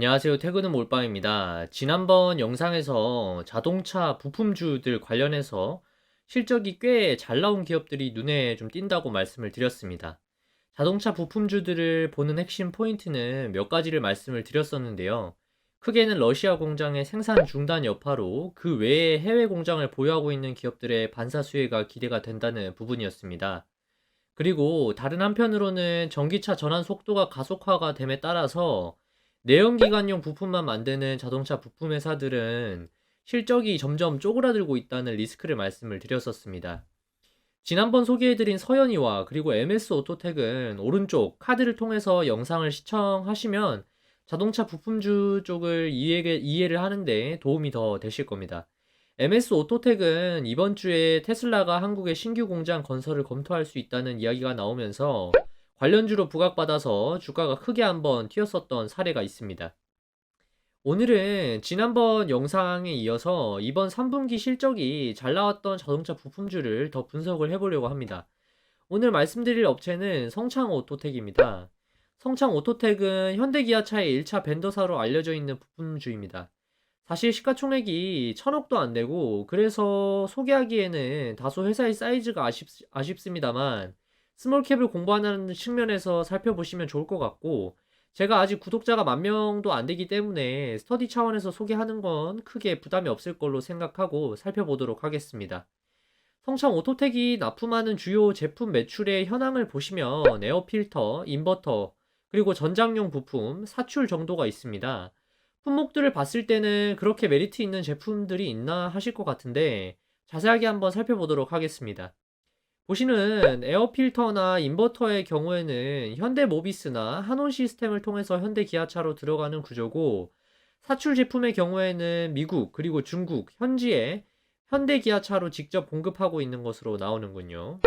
안녕하세요. 퇴근은 몰빵입니다. 지난번 영상에서 자동차 부품주들 관련해서 실적이 꽤 잘 나온 기업들이 눈에 좀 띈다고 말씀을 드렸습니다. 자동차 부품주들을 보는 핵심 포인트는 몇 가지를 말씀을 드렸었는데요. 크게는 러시아 공장의 생산 중단 여파로 그 외에 해외 공장을 보유하고 있는 기업들의 반사 수혜가 기대가 된다는 부분이었습니다. 그리고 다른 한편으로는 전기차 전환 속도가 가속화가 됨에 따라서 내연기관용 부품만 만드는 자동차 부품 회사들은 실적이 점점 쪼그라들고 있다는 리스크를 말씀을 드렸었습니다. 지난번 소개해드린 서현이와 그리고 MS 오토텍은 오른쪽 카드를 통해서 영상을 시청하시면 자동차 부품주 쪽을 이해, 이해를 하는데 도움이 더 되실 겁니다. MS 오토텍은 이번 주에 테슬라가 한국의 신규 공장 건설을 검토할 수 있다는 이야기가 나오면서 관련주로 부각받아서 주가가 크게 한번 튀었었던 사례가 있습니다. 오늘은 지난번 영상에 이어서 이번 3분기 실적이 잘 나왔던 자동차 부품주를 더 분석을 해보려고 합니다. 오늘 말씀드릴 업체는 성창 오토텍입니다. 성창 오토텍은 현대기아차의 1차 벤더사로 알려져 있는 부품주입니다. 사실 시가총액이 천억도 안 되고 그래서 소개하기에는 다소 회사의 사이즈가 아쉽, 아쉽습니다만 스몰캡을 공부하는 측면에서 살펴보시면 좋을 것 같고 제가 아직 구독자가 만 명도 안 되기 때문에 스터디 차원에서 소개하는 건 크게 부담이 없을 걸로 생각하고 살펴보도록 하겠습니다. 성창 오토텍이 납품하는 주요 제품 매출의 현황을 보시면 에어필터, 인버터, 그리고 전장용 부품, 사출 정도가 있습니다. 품목들을 봤을 때는 그렇게 메리트 있는 제품들이 있나 하실 것 같은데 자세하게 한번 살펴보도록 하겠습니다. 보시는 에어필터나 인버터의 경우에는 현대 모비스나 한온 시스템을 통해서 현대 기아차로 들어가는 구조고 사출 제품의 경우에는 미국 그리고 중국 현지에 현대 기아차로 직접 공급하고 있는 것으로 나오는군요.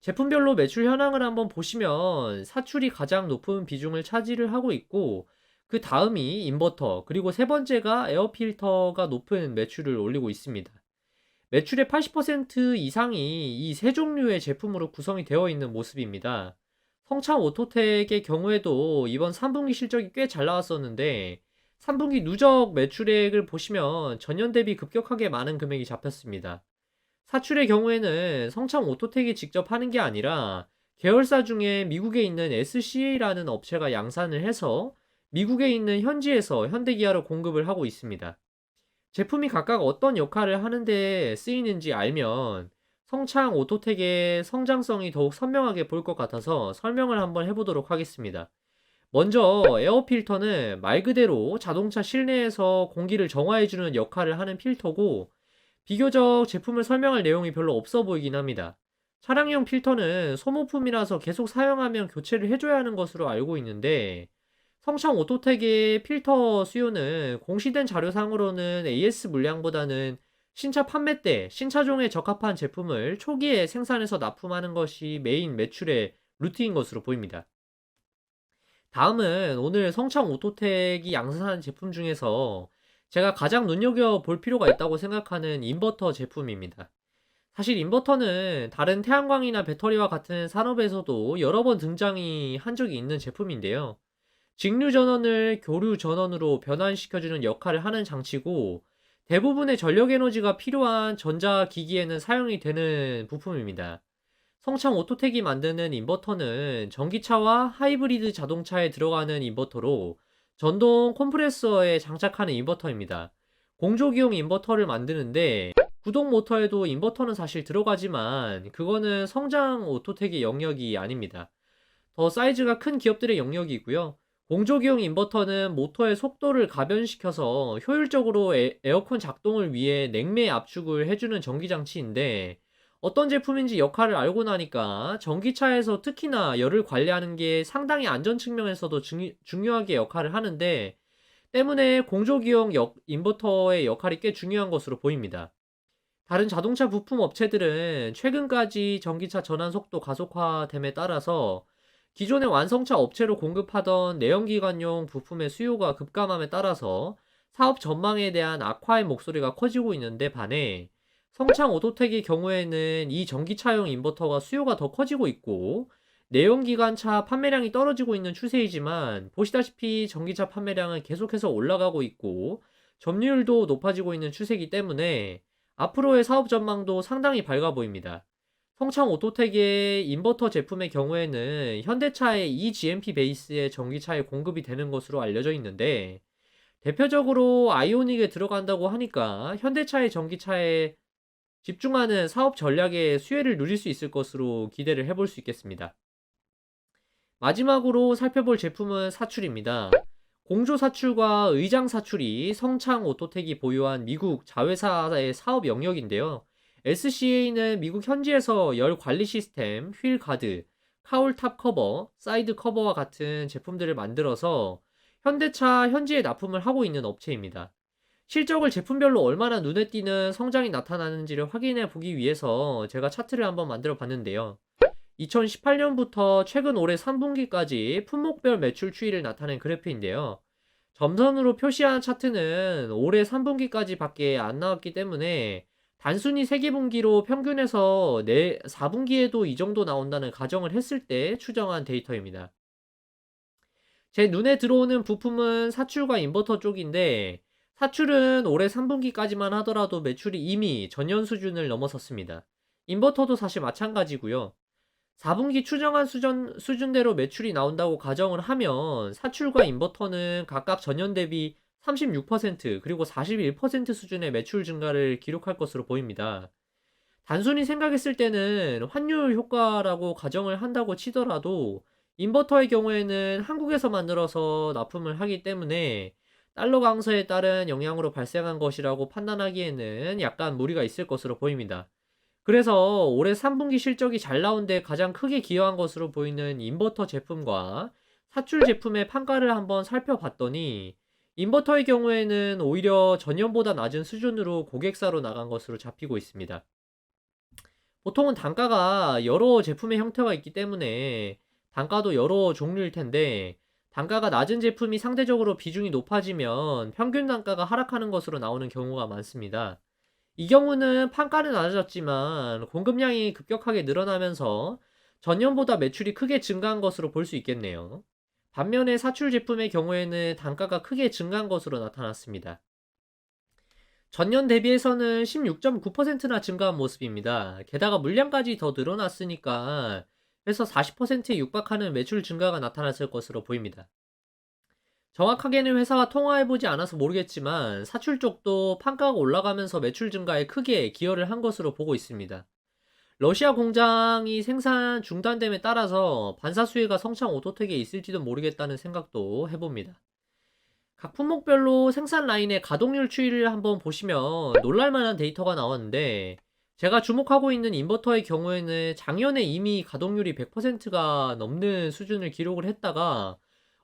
제품별로 매출 현황을 한번 보시면 사출이 가장 높은 비중을 차지를 하고 있고 그 다음이 인버터 그리고 세 번째가 에어필터가 높은 매출을 올리고 있습니다. 매출의 80% 이상이 이 세 종류의 제품으로 구성이 되어 있는 모습입니다. 성창 오토텍의 경우에도 이번 3분기 실적이 꽤 잘 나왔었는데 3분기 누적 매출액을 보시면 전년 대비 급격하게 많은 금액이 잡혔습니다. 사출의 경우에는 성창 오토텍이 직접 하는 게 아니라 계열사 중에 미국에 있는 SCA라는 업체가 양산을 해서 미국에 있는 현지에서 현대기아로 공급을 하고 있습니다. 제품이 각각 어떤 역할을 하는데 쓰이는지 알면 성창 오토텍의 성장성이 더욱 선명하게 보일 것 같아서 설명을 한번 해보도록 하겠습니다. 먼저 에어 필터는 말 그대로 자동차 실내에서 공기를 정화해주는 역할을 하는 필터고 비교적 제품을 설명할 내용이 별로 없어 보이긴 합니다. 차량용 필터는 소모품이라서 계속 사용하면 교체를 해줘야 하는 것으로 알고 있는데 성창 오토텍의 필터 수요는 공시된 자료상으로는 AS 물량보다는 신차 판매 때 신차종에 적합한 제품을 초기에 생산해서 납품하는 것이 메인 매출의 루트인 것으로 보입니다. 다음은 오늘 성창 오토텍이 양산하는 제품 중에서 제가 가장 눈여겨 볼 필요가 있다고 생각하는 인버터 제품입니다. 사실 인버터는 다른 태양광이나 배터리와 같은 산업에서도 여러 번 등장이 한 적이 있는 제품인데요. 직류 전원을 교류 전원으로 변환시켜주는 역할을 하는 장치고 대부분의 전력 에너지가 필요한 전자기기에는 사용이 되는 부품입니다. 성창 오토텍이 만드는 인버터는 전기차와 하이브리드 자동차에 들어가는 인버터로 전동 컴프레서에 장착하는 인버터입니다. 공조기용 인버터를 만드는데 구동 모터에도 인버터는 사실 들어가지만 그거는 성장 오토텍의 영역이 아닙니다. 더 사이즈가 큰 기업들의 영역이고요. 공조기용 인버터는 모터의 속도를 가변시켜서 효율적으로 에, 어컨 작동을 위해 냉매 압축을 해주는 전기장치인데 어떤 제품인지 역할을 알고 나니까 전기차에서 특히나 열을 관리하는 게 상당히 안전 측면에서도 중, 중요하게 역할을 하는데 때문에 공조기용 역, 인버터의 역할이 꽤 중요한 것으로 보입니다. 다른 자동차 부품 업체들은 최근까지 전기차 전환 속도 가속화됨에 따라서 기존의 완성차 업체로 공급하던 내연기관용 부품의 수요가 급감함에 따라서 사업 전망에 대한 악화의 목소리가 커지고 있는데 반해 성창 오토텍의 경우에는 이 전기차용 인버터가 수요가 더 커지고 있고 내연기관차 판매량이 떨어지고 있는 추세이지만 보시다시피 전기차 판매량은 계속해서 올라가고 있고 점유율도 높아지고 있는 추세이기 때문에 앞으로의 사업 전망도 상당히 밝아 보입니다. 성창 오토텍의 인버터 제품의 경우에는 현대차의 eGMP 베이스의 전기차에 공급이 되는 것으로 알려져 있는데 대표적으로 아이오닉에 들어간다고 하니까 현대차의 전기차에 집중하는 사업 전략의 수혜를 누릴 수 있을 것으로 기대를 해볼 수 있겠습니다. 마지막으로 살펴볼 제품은 사출입니다. 공조 사출과 의장 사출이 성창 오토텍이 보유한 미국 자회사의 사업 영역인데요. SCA는 미국 현지에서 열 관리 시스템, 휠 가드, 카울 탑 커버, 사이드 커버와 같은 제품들을 만들어서 현대차 현지에 납품을 하고 있는 업체입니다. 실적을 제품별로 얼마나 눈에 띄는 성장이 나타나는지를 확인해 보기 위해서 제가 차트를 한번 만들어 봤는데요. 2018년부터 최근 올해 3분기까지 품목별 매출 추이를 나타낸 그래프인데요. 점선으로 표시한 차트는 올해 3분기까지 밖에 안 나왔기 때문에 단순히 세기분기로 평균해서 내 4분기에도 이 정도 나온다는 가정을 했을 때 추정한 데이터입니다. 제 눈에 들어오는 부품은 사출과 인버터 쪽인데 사출은 올해 3분기까지만 하더라도 매출이 이미 전년 수준을 넘어섰습니다. 인버터도 사실 마찬가지고요. 4분기 추정한 수준, 수준대로 매출이 나온다고 가정을 하면 사출과 인버터는 각각 전년 대비 36% 그리고 41% 수준의 매출 증가를 기록할 것으로 보입니다. 단순히 생각했을 때는 환율 효과라고 가정을 한다고 치더라도 인버터의 경우에는 한국에서 만들어서 납품을 하기 때문에 달러 강세에 따른 영향으로 발생한 것이라고 판단하기에는 약간 무리가 있을 것으로 보입니다. 그래서 올해 3분기 실적이 잘 나온 데 가장 크게 기여한 것으로 보이는 인버터 제품과 사출 제품의 판가를 한번 살펴봤더니 인버터의 경우에는 오히려 전년보다 낮은 수준으로 고객사로 나간 것으로 잡히고 있습니다. 보통은 단가가 여러 제품의 형태가 있기 때문에 단가도 여러 종류일 텐데 단가가 낮은 제품이 상대적으로 비중이 높아지면 평균 단가가 하락하는 것으로 나오는 경우가 많습니다. 이 경우는 판가는 낮아졌지만 공급량이 급격하게 늘어나면서 전년보다 매출이 크게 증가한 것으로 볼 수 있겠네요. 반면에 사출 제품의 경우에는 단가가 크게 증가한 것으로 나타났습니다. 전년 대비해서는 16.9%나 증가한 모습입니다. 게다가 물량까지 더 늘어났으니까 해서 40%에 육박하는 매출 증가가 나타났을 것으로 보입니다. 정확하게는 회사와 통화해보지 않아서 모르겠지만 사출 쪽도 판가가 올라가면서 매출 증가에 크게 기여를 한 것으로 보고 있습니다. 러시아 공장이 생산 중단됨에 따라서 반사 수혜가 성창 오토텍에 있을지도 모르겠다는 생각도 해봅니다. 각 품목별로 생산 라인의 가동률 추이를 한번 보시면 놀랄만한 데이터가 나왔는데 제가 주목하고 있는 인버터의 경우에는 작년에 이미 가동률이 100%가 넘는 수준을 기록을 했다가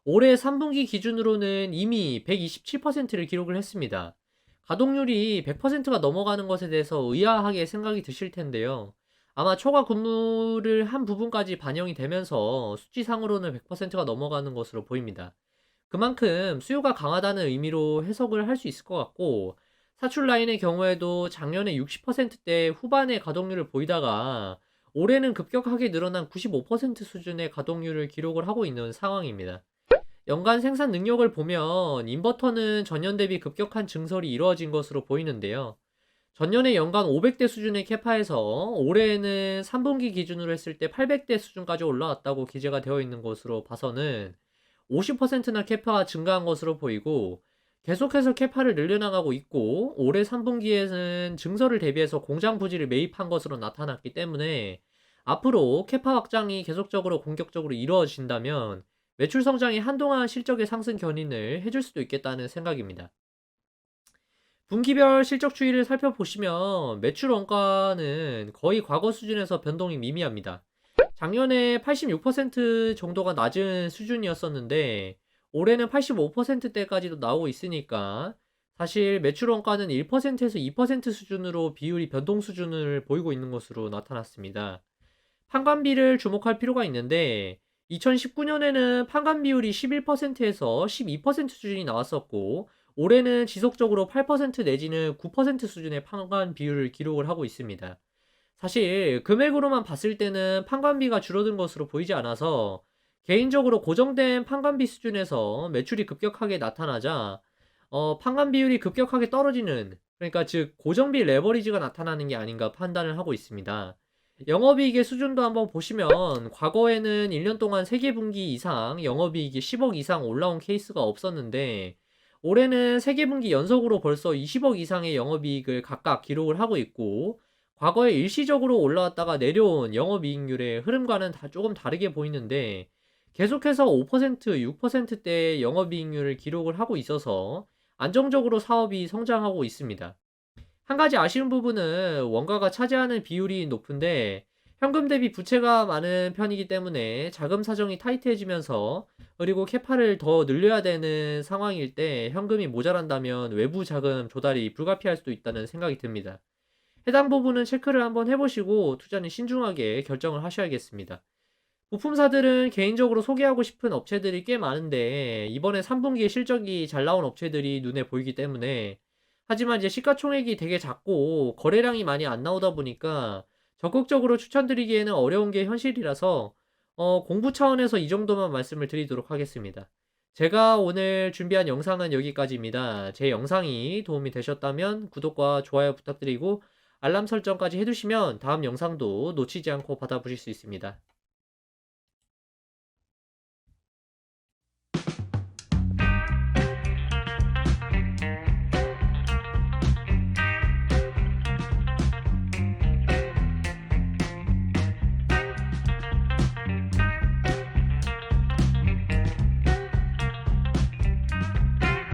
올해 3분기 기준으로는 이미 127%를 기록을 했습니다. 가동률이 100%가 넘어가는 것에 대해서 의아하게 생각이 드실 텐데요. 아마 초과 근무를 한 부분까지 반영이 되면서 수치상으로는 100%가 넘어가는 것으로 보입니다. 그만큼 수요가 강하다는 의미로 해석을 할 수 있을 것 같고 사출 라인의 경우에도 작년에 60%대 후반의 가동률을 보이다가 올해는 급격하게 늘어난 95% 수준의 가동률을 기록을 하고 있는 상황입니다. 연간 생산 능력을 보면 인버터는 전년 대비 급격한 증설이 이루어진 것으로 보이는데요. 전년에 연간 500대 수준의 캐파에서 올해에는 3분기 기준으로 했을 때 800대 수준까지 올라왔다고 기재가 되어 있는 것으로 봐서는 50%나 캐파가 증가한 것으로 보이고 계속해서 캐파를 늘려나가고 있고 올해 3분기에는 증설을 대비해서 공장 부지를 매입한 것으로 나타났기 때문에 앞으로 캐파 확장이 계속적으로 공격적으로 이루어진다면 매출 성장이 한동안 실적의 상승 견인을 해줄 수도 있겠다는 생각입니다. 분기별 실적 추이를 살펴보시면 매출 원가는 거의 과거 수준에서 변동이 미미합니다. 작년에 86% 정도가 낮은 수준이었었는데 올해는 85%대까지도 나오고 있으니까 사실 매출 원가는 1%에서 2% 수준으로 비율이 변동 수준을 보이고 있는 것으로 나타났습니다. 판관비를 주목할 필요가 있는데 2019년에는 판관 비율이 11%에서 12% 수준이 나왔었고 올해는 지속적으로 8% 내지는 9% 수준의 판관 비율을 기록을 하고 있습니다. 사실 금액으로만 봤을 때는 판관비가 줄어든 것으로 보이지 않아서 개인적으로 고정된 판관비 수준에서 매출이 급격하게 나타나자 어, 판관 비율이 급격하게 떨어지는 그러니까 즉 고정비 레버리지가 나타나는 게 아닌가 판단을 하고 있습니다. 영업이익의 수준도 한번 보시면 과거에는 1년 동안 3개 분기 이상 영업이익이 10억 이상 올라온 케이스가 없었는데 올해는 3개 분기 연속으로 벌써 20억 이상의 영업이익을 각각 기록을 하고 있고 과거에 일시적으로 올라왔다가 내려온 영업이익률의 흐름과는 다 조금 다르게 보이는데 계속해서 5%, 6%대의 영업이익률을 기록을 하고 있어서 안정적으로 사업이 성장하고 있습니다. 한 가지 아쉬운 부분은 원가가 차지하는 비율이 높은데 현금 대비 부채가 많은 편이기 때문에 자금 사정이 타이트해지면서 그리고 캐파를 더 늘려야 되는 상황일 때 현금이 모자란다면 외부 자금 조달이 불가피할 수도 있다는 생각이 듭니다. 해당 부분은 체크를 한번 해보시고 투자는 신중하게 결정을 하셔야겠습니다. 부품사들은 개인적으로 소개하고 싶은 업체들이 꽤 많은데 이번에 3분기에 실적이 잘 나온 업체들이 눈에 보이기 때문에 하지만 이제 시가총액이 되게 작고 거래량이 많이 안 나오다 보니까 적극적으로 추천드리기에는 어려운 게 현실이라서 어, 공부 차원에서 이 정도만 말씀을 드리도록 하겠습니다. 제가 오늘 준비한 영상은 여기까지입니다. 제 영상이 도움이 되셨다면 구독과 좋아요 부탁드리고 알람 설정까지 해두시면 다음 영상도 놓치지 않고 받아보실 수 있습니다.